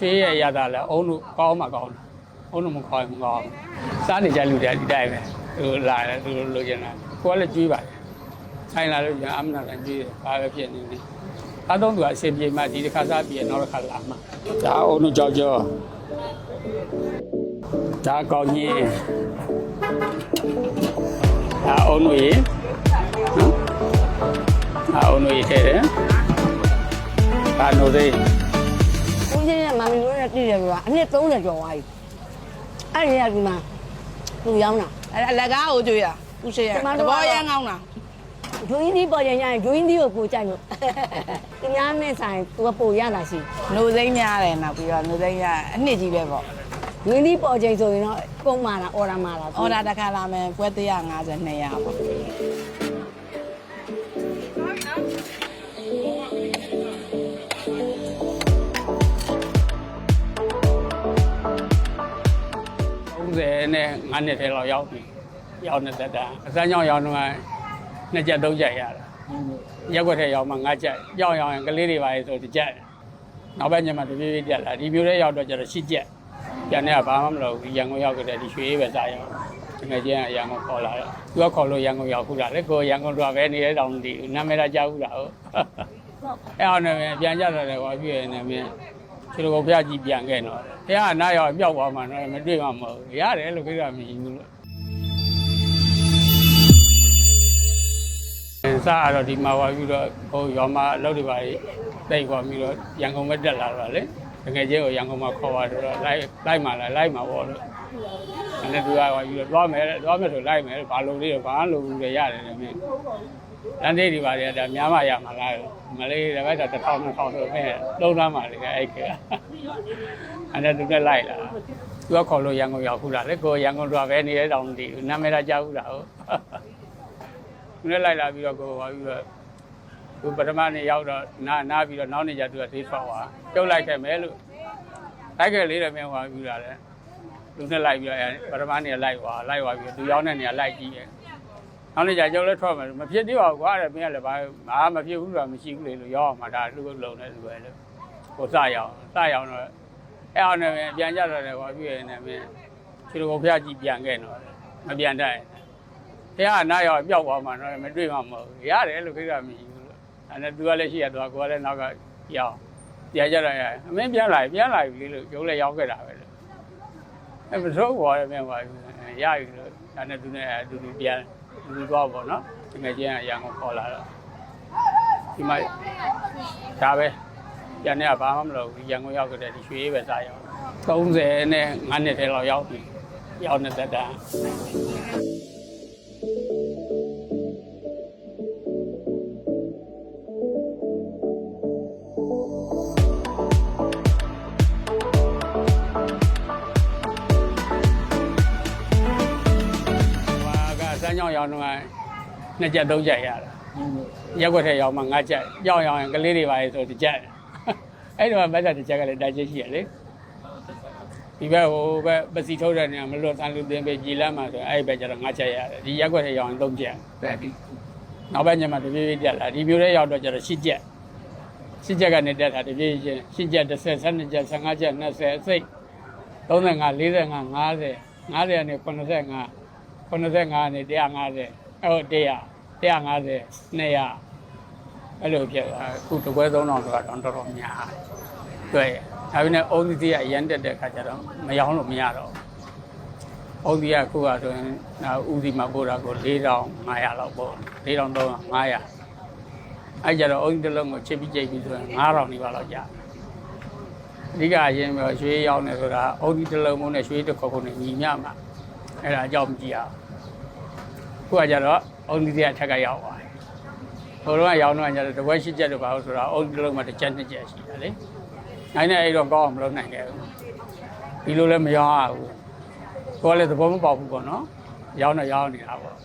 ဖေးရရတာလဲအုံးတို့ကောင်းမှကောင်းတယ်အုံးတို့မခေါ်ရင်မကောင်းဘူးစားနေကြလူတွေဒီတိုင်းပဲသူလာတယ်သူလိုချင်တာကိုကလည်းကျွေးပါတယ်ဆိုင်လာလို့ညာအမနာတန်ကျွေးတယ်ဘာပဲဖြစ်နေနေအသုံးသူကအဆင်ပြေမှဒီတစ်ခါစားပြီးနောက်တစ်ခါလာမှဒါအုံးတို့ကြောက်ကြောဒါကောင်းကြီးဒါအုံးတို့ရေနော်ဒါအုံးတို့ရေထဲတယ်ဒါနိုသိဦးချင်းနဲ့မမီ တို့နဲ့တည်တယ်ဆိုတာအနှစ်30ကျော်သွားပြီအဲ့ဒီကဒီမှာသူရောင်းတာအဲ့ဒါအလက်ကားကိုကြွေးတာဦးရှိရကျမတတို့ဘောကတော့ရမ်းကောင်းတာဒွင်းသီးပေါ်ကြရင်ဒွင်းသီးကိုကိုကြိုက်လို့သူများနဲ့ဆိုင်သူကပိုရတာရှိနှုတ်သိမ်းများတယ်နောက်ပြီးတော့နှုတ်သိမ်းရအနှစ်ကြီးပဲပေါ့ဒွင်းသီးပေါ်ကြရင်ဆိုရင်တော့ပုံမာတာအော်ဒါမာတာအော်ဒါတစ်ခါလာမယ်ပွဲ150 200ပေါ့ 30နဲ့9နှစ်ထဲလောက်ရောက်ပြီရောက်နေသက်တာအစမ်းကြောင်ရောက်တော့နှစ်ချက်သုံးချက်ရတာရက်ွက်ထဲရောက်မှ9ချက်ကြောက်ရောက်ရင်ကလေးတွေပါလေဆိုတစ်ချက်နောက်ဘက်ညမှာတပြေးပြေးတက်လာဒီမျိုးထဲရောက်တော့ကျတော့10ချက်ပြန်နေကဘာမှမလုပ်ဘူးရန်ကုန်ရောက်ကြတဲ့ဒီရွှေပဲစားရောက်တကယ်ချင်းရန်ကုန်ခေါ်လာတော့သူကခေါ်လို့ရန်ကုန်ရောက်ခုလာလေကိုရန်ကုန်တော့ပဲနေတဲ့တောင်ဒီနာမည်တော့ကြားဘူးလားဟုတ်အဲ့အောင်နေပြန်ကြတော့တယ်ကွာပြည့်ရနေမြင် ခြေတော်ဘုရားကြီးပြန်ခဲ့တော့ဘုရားကနားရောက်ပြောက်သွားမှတော့မတွေ့မှမဟုတ်ဘူးရတယ်လို့ခိတာမရှိဘူးလို့စားရတော့ဒီမှာဝါပြီးတော့ဟိုရောမအလုပ်တွေပါတိတ်သွားပြီးတော့ရန်ကုန်ပဲတက်လာတော့လေတကယ်ချင်းကိုရန်ကုန်မှာခေါ်သွားတော့လိုက်လိုက်မှလာလိုက်မှပေါ့လို့အဲ့ဒါသူကဝါပြီးတော့သွားမယ်သွားမယ်ဆိုလိုက်မယ်ဘာလို့လဲဘာလို့လဲရတယ်လေ မင်းလမ်းသေးတွေပါလေဒါများမှရမှာလားမလေးတပတ်တော့1000 2000ဆိုမဲ့လုံးသားမှလေအဲ့ကအဲ့ဒါသူကလိုက်လာသူကခေါ်လို့ရန်ကုန်ရောက်ခုလာလေကိုရန်ကုန်တော့ပဲနေတဲ့တောင်တည်နာမည်တော့ကြားဘူးလားဟုတ်သူလည်းလိုက်လာပြီးတော့ကိုဟောပြီးတော့သူပထမနေ့ရောက်တော့နားနားပြီးတော့နောက်နေ့ကျသူကသေးဆော့သွားပြုတ်လိုက်ခဲ့မယ်လို့လိုက်ခဲ့လေးတယ်မင်းဟောပြီးတာလေသူနဲ့လိုက်ပြီးတော့ပထမနေ့လိုက်သွားလိုက်သွားပြီးတော့သူရောက်တဲ့နေရာလိုက်ကြည့်ရဲ့ နောက်နေ့ကျကျုပ်လည်းထွက်မယ်မဖြစ်သေးပါဘူးကွာတဲ့မင်းကလည်းဘာဘာမဖြစ်ဘူးဆိုတာမရှိဘူးလေလို့ရောက်အောင်မှာဒါလူလုံးနေလူပဲလို့ကိုစရအောင်စရအောင်တော့အဲ့အောင်နဲ့ပြန်ကြတော့တယ်ကွာပြီးရင်လည်းမင်းခြေတော်ဖျားကြီးပြန်ခဲ့တော့မပြန်တတ်ဘုရားကနားရောက်ပျောက်သွားမှတော့မတွေ့မှမဟုတ်ဘူးရတယ်လို့ခိတာမရှိဘူးလို့အဲ့ဒါသူကလည်းရှိရတော့ကိုကလည်းနောက်ကရောက်ပြန်ကြတော့ရအမင်းပြန်လာပြန်လာပြီလို့ကျုပ်လည်းရောက်ခဲ့တာပဲလို့အဲ့မစိုးဘောရမင်းပါရပြီလို့ဒါနဲ့သူနဲ့အတူတူပြန် လူသွားပေါ့နော်ဒီငယ်ချင်းကရန်ကုန်ခေါ်လာတော့ဒီမှာဒါပဲပြန်နေကဘာမှမလုပ်ဘူးရန်ကုန်ရောက်ကြတဲ့ဒီရွှေပဲစားရောက်30နဲ့9နှစ်ထဲလောက်ရောက်ပြီရောက်နေသက်တာဟာ ရောင်းတော့နှစ်ချက်သုံးချက်ရတာရက်ွက်ထဲရောင်းမှငါးချက်ကြောက်ရောင်းရင်ကလေးတွေပါလေဆိုတစ်ချက်အဲ့ဒီမှာမက်ဆက်တစ်ချက်ကလည်းတိုက်ချက်ရှိရလေဒီဘက်ဟိုဘက်ပစီထုတ်တဲ့နေရာမလွတ်တန်လူတင်ပဲကြည်လမ်းမှာဆိုအဲ့ဒီဘက်ကျတော့ငါးချက်ရတယ်ဒီရက်ွက်ထဲရောင်းရင်သုံးချက်ပဲဒီနောက်ဘက်ညမှာတပြေးပြေးတက်လာဒီမျိုးထဲရောက်တော့ကျတော့ရှစ်ချက်ရှစ်ချက်ကနေတက်တာတပြေးချင်းရှစ်ချက်30 12ချက်15ချက်20အစိတ်35 45 50 50ကနေ85 85နဲ့150အဲ့တော့100 150 200အဲ့လိုဖြစ်သွားအခုတစ်ပွဲ3000ဆိုတာတော့တော်တော်များတွေ့ဒါပေမဲ့အုံးသီးကအရန်တက်တဲ့ခါကျတော့မရောင်းလို့မရတော့အုံးသီးကအခုကဆိုရင်နောက်ဦးစီမှာပို့တာကို4500လောက်ပို့4300 500အဲ့ကြတော့အုံးသီးတစ်လုံးကိုချစ်ပြီးကြိတ်ပြီးဆိုရင်9000နီးပါးလောက်ကြာအဓိကအရင်ပြောရွှေရောက်နေဆိုတာအုံးသီးတစ်လုံးမို့နဲ့ရွှေတစ်ခုခုနဲ့ညီမျှမှာ အဲ့ဒါအကြောင်းမကြည့်အောင်ခုကကြတော့အုံဒီတဲ့အထက်ကရောက်သွားတယ်။ဟိုတော့ရောက်တော့ကျတော့တပွဲရှိချက်တော့ပါလို့ဆိုတော့အုံဒီလုံးမှာတစ်ချက်နှစ်ချက်ရှိတယ်လေ။နိုင်နဲ့အဲ့တော့ကောင်းအောင်မလုပ်နိုင်ခဲ့ဘူး။ဒီလိုလည်းမရောရဘူး။ကိုယ်လည်းသဘောမပေါက်ဘူးပေါ့နော်။ရောင်းတော့ရောင်းနေတာပေါ့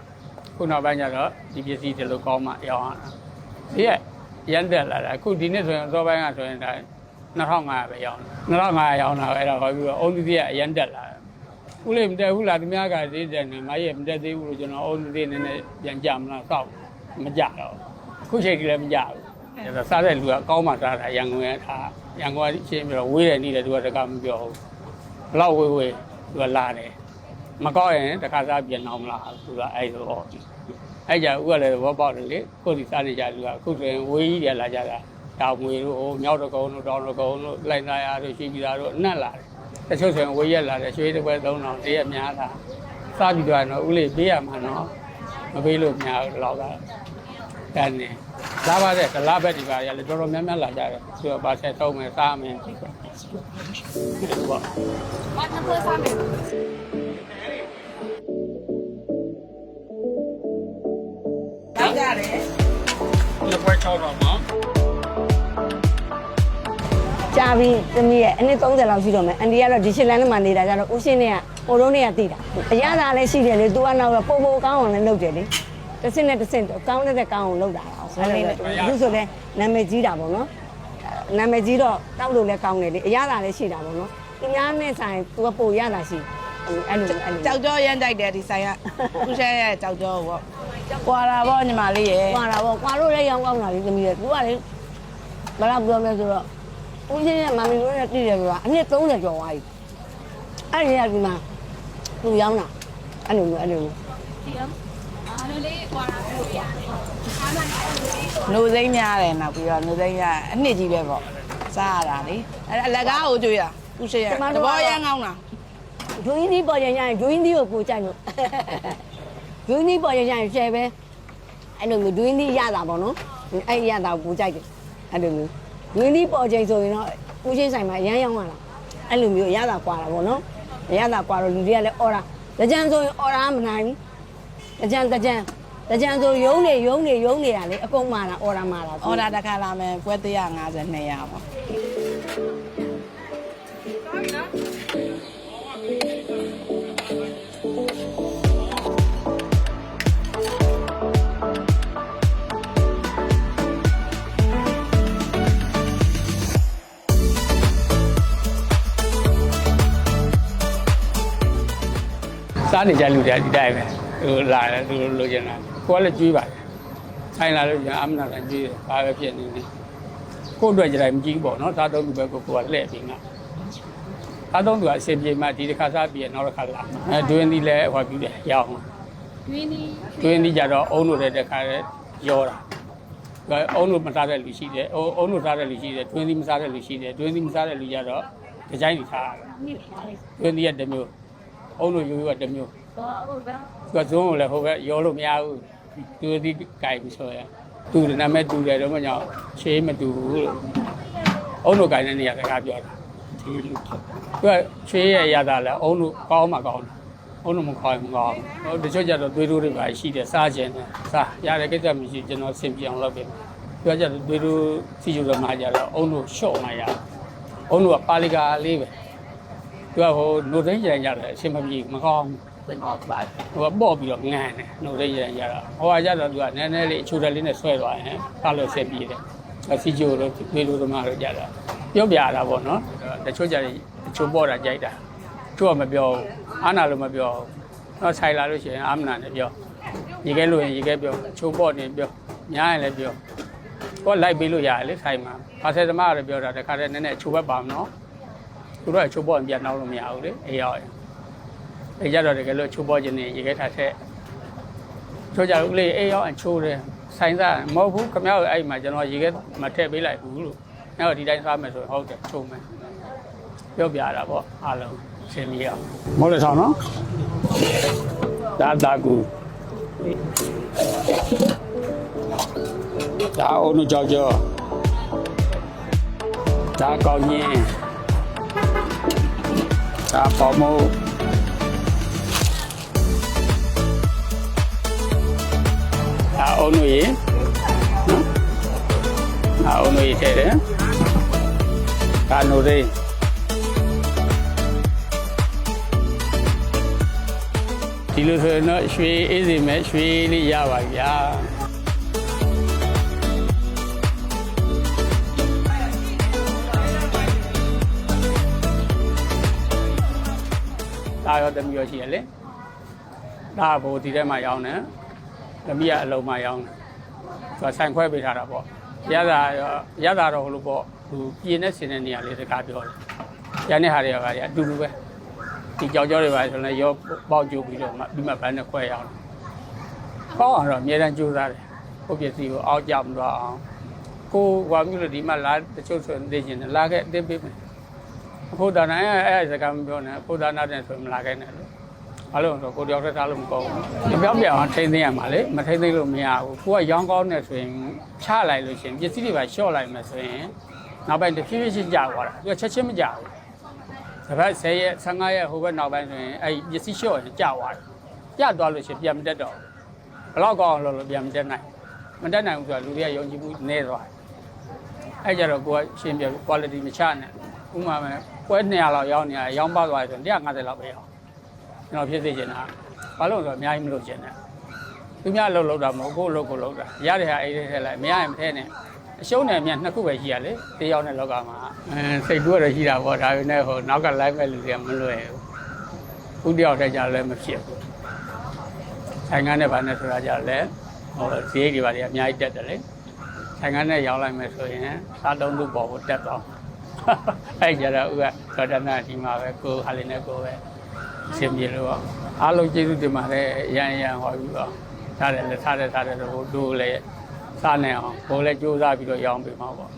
။ခုနောက်ပိုင်းကျတော့ဒီပစ္စည်းဒီလိုကောင်းမှရောင်းရတာ။ဒီကရန်တက်လာတာအခုဒီနေ့ဆိုရင်အစောပိုင်းကဆိုရင်ဒါ2500ပဲရောင်းတယ်2500ရောင်းတာအဲ့ဒါဟောပြီးတော့အုံဒီကအရန်တက်လာတယ် ဦးလေးမတက်ဘူးလားသူများကသေးတယ်နဲ့မရဲ့မတက်သေးဘူးလို့ကျွန်တော်အုံးသေးနည်းနည်းပြန်ကြမလားစောက်မကြတော့အခုချိန်ကြီးလည်းမကြဘူးဒါဆိုစားတဲ့လူကကောင်းမှစားတာရန်ကုန်ရဲ့ထားရန်ကုန်ကချင်းပြီးတော့ဝေးတယ်နေတယ်သူကတကမပြောဘူးဘလောက်ဝေးဝေးသူကလာတယ်မကောက်ရင်တခါစားပြန်အောင်မလားသူကအဲ့လိုဟောအဲ့ကြဦးကလည်းဘောပေါက်တယ်လေကိုယ်ဒီစားနေကြသူကအခုဆိုရင်ဝေးကြီးတယ်လာကြတာတောင်မွေတို့ဟိုမြောက်တကုန်းတို့တောင်တကုန်းတို့လိုက်သားရတို့ရှိပြီးသားတို့အနက်လာတယ် တချို့ဆိုရင်ဝေးရက်လာတယ်ရွှေတစ်ပွဲ3000တရက်များတာစားပြီးတော့တော့ဦးလေးပေးရမှာနော်မပေးလို့များဘူးတော့ကတန်းနေလာပါတဲ့ဒလားဘက်ဒီပါရလေတော်တော်များများလာကြတယ်သူကပါဆက်သုံးမယ်စားမယ်ဟုတ်ပါဘာနှစ်ဖွဲ့စားမယ်တောက်ကြတယ်လက်ပွဲ6တော့မှာ ကြာပြီသမီးရဲ့အနည်း30လောက်ရှိတော့မယ်အန်ဒီကတော့ဒီရှစ်လန်းထဲမှာနေတာကြတော့ဦးရှင်းနဲ့ကဟိုတုန်းနဲ့ကတည်တာအရသာလည်းရှိတယ်လေသူကနောက်ကပုံပုံကောင်းအောင်လည်းလုပ်တယ်လေတစ်စင်းနဲ့တစ်စင်းကောင်းတဲ့ကောင်းအောင်လုပ်တာအောင်အဲ့လိုလေအခုဆိုလည်းနာမည်ကြီးတာပေါ့နော်နာမည်ကြီးတော့တောက်လို့လည်းကောင်းတယ်လေအရသာလည်းရှိတာပေါ့နော်သူများနဲ့ဆိုင်သူကပိုရတာရှိအဲ့လိုအဲ့လိုကြောက်ကြောရမ်းကြိုက်တယ်ဒီဆိုင်ကခုရှဲရဲ့ကြောက်ကြောပေါ့ကွာတာပေါ့ညီမလေးရဲ့ကွာတာပေါ့ကွာလို့လည်းရောင်းကောင်းတာလေသမီးရဲ့သူကလေဘယ်တော့ပြောမလဲဆိုတော့ ဦးရှင်းနဲ့မမီတို့နဲ့တည်တယ်ဆိုတာအနည်း30ကျော်သွားပြီအဲ့ဒီကဒီမှာသူရောင်းတာအဲ့လိုမျိုးအဲ့လိုမျိုးအားလုံးလေးကွာတာလို့ရတယ်အားမနာလို့လေးနှုတ်သိမ်းများတယ်နောက်ပြီးတော့နှုတ်သိမ်းရအနှစ်ကြီးပဲပေါ့စားရတာလေအဲ့အလကားကိုကြွေးတာခုရှဲရဲ့တဘောရမ်းကောင်းတာဒွင်းသီးပေါ်ရင်ရရင်ဒွင်းသီးကိုကိုကြိုက်လို့ဒွင်းသီးပေါ်ရင်ရရင်ရှယ်ပဲအဲ့လိုမျိုးဒွင်းသီးရတာပေါ့နော်အဲ့ရတာကိုကိုကြိုက်တယ်အဲ့လိုမျိုး ဒွင်းသီးပေါ်ချိန်ဆိုရင်တော့ဦးရှင်းဆိုင်မှာရမ်းရောင်းရတာအဲ့လိုမျိုးရတာကွာတာပေါ့နော်ရတာကွာတော့လူတွေကလည်းအော်တာတကြံဆိုရင်အော်တာမနိုင်ဘူးတကြံတကြံတကြံဆိုရုံးနေရုံးနေရုံးနေတာလေအကုန်မာတာအော်တာမာတာအော်ဒါတစ်ခါလာမယ်ပွဲ150 200ပေါ့ စားနေကြလူတွေကဒီတိုင်းပဲသူလာတယ်သူလိုချင်တာကိုကလည်းကြွေးပါတယ်ဆိုင်လာလို့ညာအမနာလည်းကြွေးတယ်ဘာပဲဖြစ်နေနေကို့အတွက်ကြတိုင်းမကြည့်ဘူးပေါ့နော်စားသုံးသူပဲကိုကိုကလှည့်ပြီးငါစားသုံးသူကအစင်ပြေမှဒီတစ်ခါစားပြီးနောက်တစ်ခါလာအဲတွင်းသီးလည်းဟောပြီးတယ်ရအောင်တွင်းဒီတွင်းသီးကြတော့အုံတို့တဲ့တစ်ခါလည်းရောတာဒါအုံတို့မစားတဲ့လူရှိတယ်အုံတို့စားတဲ့လူရှိတယ်တွင်းသီးမစားတဲ့လူရှိတယ်တွင်းသီးမစားတဲ့လူကြတော့ဒီဇိုင်းတွေစားတွင်းသီးကတစ်မျိုး အုံတို့ရိုးရိုးကတစ်မျိုးတော့ဟုတ်ပါသူကဇုံးကိုလည်းဟိုဘက်ရောလို့မရဘူးသူဒီကြိုက်ပြီးဆိုရင်သူ့နာမည်တူတယ်တော့မညောင်းချေးမတူဘူးလို့အုံးတို့ကြိုက်တဲ့နေရာစကားပြောတာဒီလူသူကချေးရရတာလဲအုံးတို့ကောင်းမှကောင်းတယ်အုံးတို့မကောင်းဘူးမကောင်းဘူးဟိုတချို့ကျတော့သွေးတိုးတွေပါရှိတယ်စားခြင်းနဲ့စားရတဲ့ကိစ္စမရှိကျွန်တော်ဆင်ပြေအောင်လုပ်ပေးသူကကျတော့သွေးတိုးစီယူတော့မှကြတော့အုံးတို့ရှော့မှရအုံးတို့ကပါလီကာလေးပဲ သူကဟိုနိုသိန်းကြံကြတယ်အရှင်မပြေမကောင်းဘူးဟိုကပေါ့ပြီးတော့ငန်းတယ်နှုတ်ရရရတာဟိုကကြတော့သူကနည်းနည်းလေးအချိုတယ်လေးနဲ့ဆွဲသွားရင်ဖားလို့ဆက်ပြီးတယ်အစီချိုတို့ဝေလိုသမားတို့ကြတာပြောပြတာပေါ့နော်တချို့ကြတယ်အချိုပေါ့တာကြိုက်တာချို့ကမပြောဘူးအာနာလို့မပြောဘူးတော့ဆိုင်လာလို့ရှိရင်အာမနာနဲ့ပြောရေခဲလို့ရင်ရေခဲပြောချိုပေါ့နေပြောညားရင်လည်းပြောကိုလိုက်ပေးလို့ရတယ်လေဆိုင်မှာဘာဆက်သမားကလည်းပြောတာတခါတည်းနည်းနည်းအချိုဘက်ပါမနော် သူတို့ကချိုပေါ့ပြန်နောက်လို့မရဘူးလေအေးရောက်ရင်အဲကြတော့တကယ်လို့ချိုးပေါ်ခြင်းနေရေခဲထားဆက်ချိုးကြဦးလေးအေးရောက်အချိုးတယ်ဆိုင်သားမဟုတ်ဘူးခမရအဲ့မှာကျွန်တော်ရေခဲမထည့်ပေးလိုက်ဘူးလို့အဲ့တော့ဒီတိုင်းစားမယ်ဆိုရင်ဟုတ်တယ်ချိုးမယ်ပြောပြတာပေါ့အားလုံးရှင်းပြအောင်မဟုတ်လေဆောင်နော်ဒါတာကူဒါအုံးကြောက်ကြောဒါကောင်းရင် ဒါပေါ်မို့ဒါအုံးလို့ရေနော်ဒါအုံးလို့ရေထည့်တယ်ဒါနိုလေးဒီလိုဆိုရင်တော့ရွှေအေးစီမဲ့ရွှေလေးရပါဗျာ ဒါရောတမီရောရှိရလေဒါကဘိုဒီထဲမှာရောင်းတယ်သမီးကအလုံးမရောင်းတယ်သူကဆိုင်ခွဲပေးထားတာပေါ့ရတာရောရတာတော့ဟိုလိုပေါ့ဝသူပြင်းနဲ့ဆင်းတဲ့နေရာလေးစကားပြောတယ်။ကျန်တဲ့ဟာတွေကကအတူတူပဲဒီကြောက်ကြောတွေပါဆိုလည်းရောပေါက်ကျိုးပြီးတော့မှပြီးမှဘန်းနဲ့ခွဲရအောင်။ကောင်းအောင်တော့အများတန်းကြိုးစားတယ်။ကိုယ့်ပစ္စည်းကိုအောက်ကြမသွားအောင်ကိုဟွာမျိုးလို့ဒီမှာလာတချို့ဆိုနေချင်းလာခဲ့အတင်းပေးမယ်။ အဖို့ဒါနိုင်အဲ့အဲ့စကားမပြောနဲ့အဖို့ဒါနာတဲ့ဆိုမလာခဲ့နဲ့လို့ဘာလို့လဲဆိုကိုတယောက်တည်းထားလို့မကောင်းဘူးဒီပြောင်းပြောင်းထိမ့်သိမ်းရမှာလေမထိမ့်သိမ်းလို့မရဘူးကိုကရောင်းကောင်းနေဆိုရင်ချလိုက်လို့ရှိရင်ပစ္စည်းတွေပါလျှော့လိုက်မယ်ဆိုရင်နောက်ပိုင်းတစ်ဖြည်းဖြည်းချင်းကြာသွားတာသူကချက်ချင်းမကြာဘူးတစ်ပတ်10ရက်15ရက်ဟိုဘက်နောက်ပိုင်းဆိုရင်အဲ့ပစ္စည်းလျှော့ရင်ကြာသွားတယ်ကြာသွားလို့ရှိရင်ပြန်မတက်တော့ဘလောက်ကောင်းအောင်လုပ်လို့ပြန်မတက်နိုင်မတက်နိုင်ဘူးဆိုတော့လူတွေကယုံကြည်မှုနည်းသွားတယ်အဲ့ကြတော့ကိုကရှင်းပြ quality မချနဲ့ဥမာမဲ့ ပွဲ200လောက်ရောင်းနေရရောင်းပါသွားတယ်ဆိုရင်150လောက်ပဲရောင်းကျွန်တော်ဖြစ်စေချင်တာဘာလို့လဲဆိုတော့အများကြီးမလုပ်ချင်တယ်သူများလှုပ်လှုပ်တာမဟုတ်ကိုယ်လှုပ်ကိုယ်လှုပ်တာရတဲ့ဟာအိတ်ထဲထဲလိုက်မရရင်မထဲနဲ့အရှုံးနဲ့အမြတ်နှစ်ခုပဲရှိရလေတေးရောက်တဲ့လောကမှာအဲစိတ်ကူးရတော့ရှိတာပေါ့ဒါပေမဲ့ဟိုနောက်က live မဲ့လူတွေကမလွယ်ဘူးဥတယောက်တည်းကြလည်းမဖြစ်ဘူးဆိုင်ကန်းနဲ့ဗာနဲ့ဆိုတာကြလည်းဟိုဈေးတွေဗာတွေအများကြီးတက်တယ်လေဆိုင်ကန်းနဲ့ရောင်းလိုက်မယ်ဆိုရင်စားသုံးလူပေါ်ကိုတက်သွား အဲ့ကြတော့ဥကသောတနာဒီမှာပဲကိုဟာလေးနဲ့ကိုပဲအဆင်ပြေလို့ပေါ့အားလုံးကျေးဇူးတင်ပါတယ်ရန်ရန်ဟောပြီးတော့ထားတယ်လက်ထားတယ်ထားတယ်တော့တို့လည်းစားနေအောင်ဘိုးလည်းကြိုးစားပြီးတော့ရောင်းပေးမှာပေါ့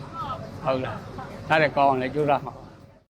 ဟုတ်လားထားတယ်ကောင်းအောင်လည်းကြိုးစားမှာ